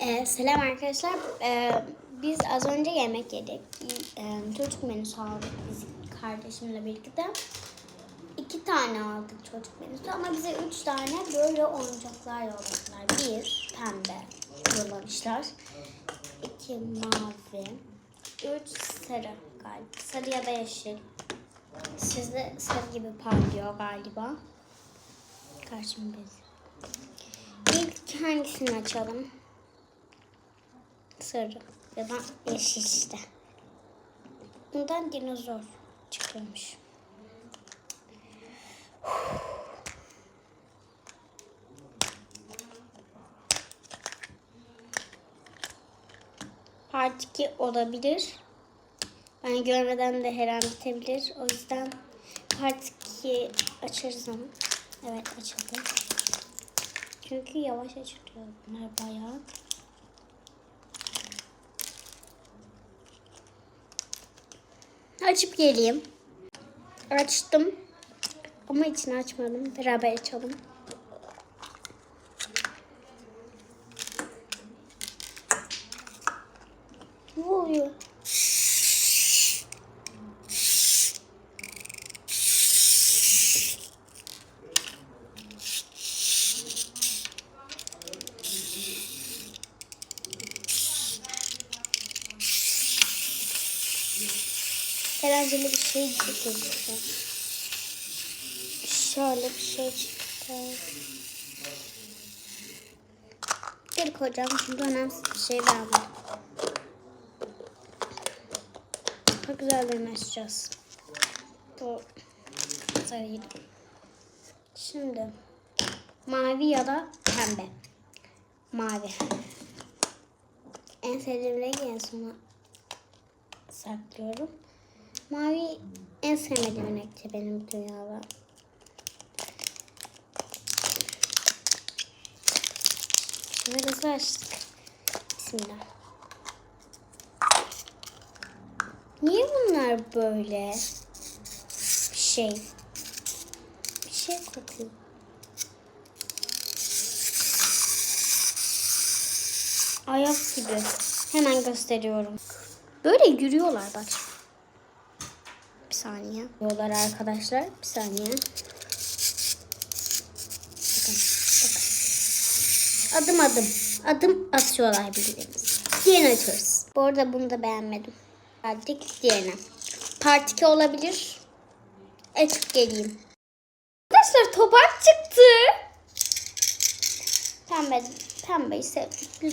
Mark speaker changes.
Speaker 1: e, selam arkadaşlar. E, biz az önce yemek yedik. E, çocuk menüsü aldık biz kardeşimle birlikte. İki tane aldık çocuk menüsü ama bize üç tane böyle oyuncaklar yolladılar. Bir pembe yollamışlar. İki mavi. Üç sarı galiba. Sarı ya da yeşil. Sizde sarı gibi parlıyor galiba. Karşım bez. İlk hangisini açalım? Sarı ya da yeşil işte. Bundan dinozor çıkıyormuş. Part 2 olabilir. Ben görmeden de her an bitebilir. O yüzden part 2 açarız onu. Evet açıldı. Çünkü yavaş açılıyor bunlar bayağı. Açıp geleyim. Açtım. Ama içini açmadım. Beraber açalım. Eğlenceli bir şey çıktı. Şöyle bir şey çıktı. Bir kocam şimdi önemsiz bir şey vermedi. Çok güzel bir mesajız. Bu sarıydı. Şimdi mavi ya da pembe. Mavi. En sevdiğim rengi en sona saklıyorum. Mavi en sevmediğim renkti benim dünyada. Şimdi nasıl açtık? Bismillah. Niye bunlar böyle? Bir şey. Bir şey kokuyor. Ayak gibi. Hemen gösteriyorum. Böyle yürüyorlar bak. Saniye. Yollar arkadaşlar. Bir saniye. Bakın. Bakın. Adım adım. Adım atıyorlar birbirimize. Diğerini açıyoruz. Bu arada bunu da beğenmedim. Geldik diğerine. Part 2 olabilir. Açıp geleyim. Arkadaşlar tabak çıktı. Pembe, pembeyi sevdim. Güzel.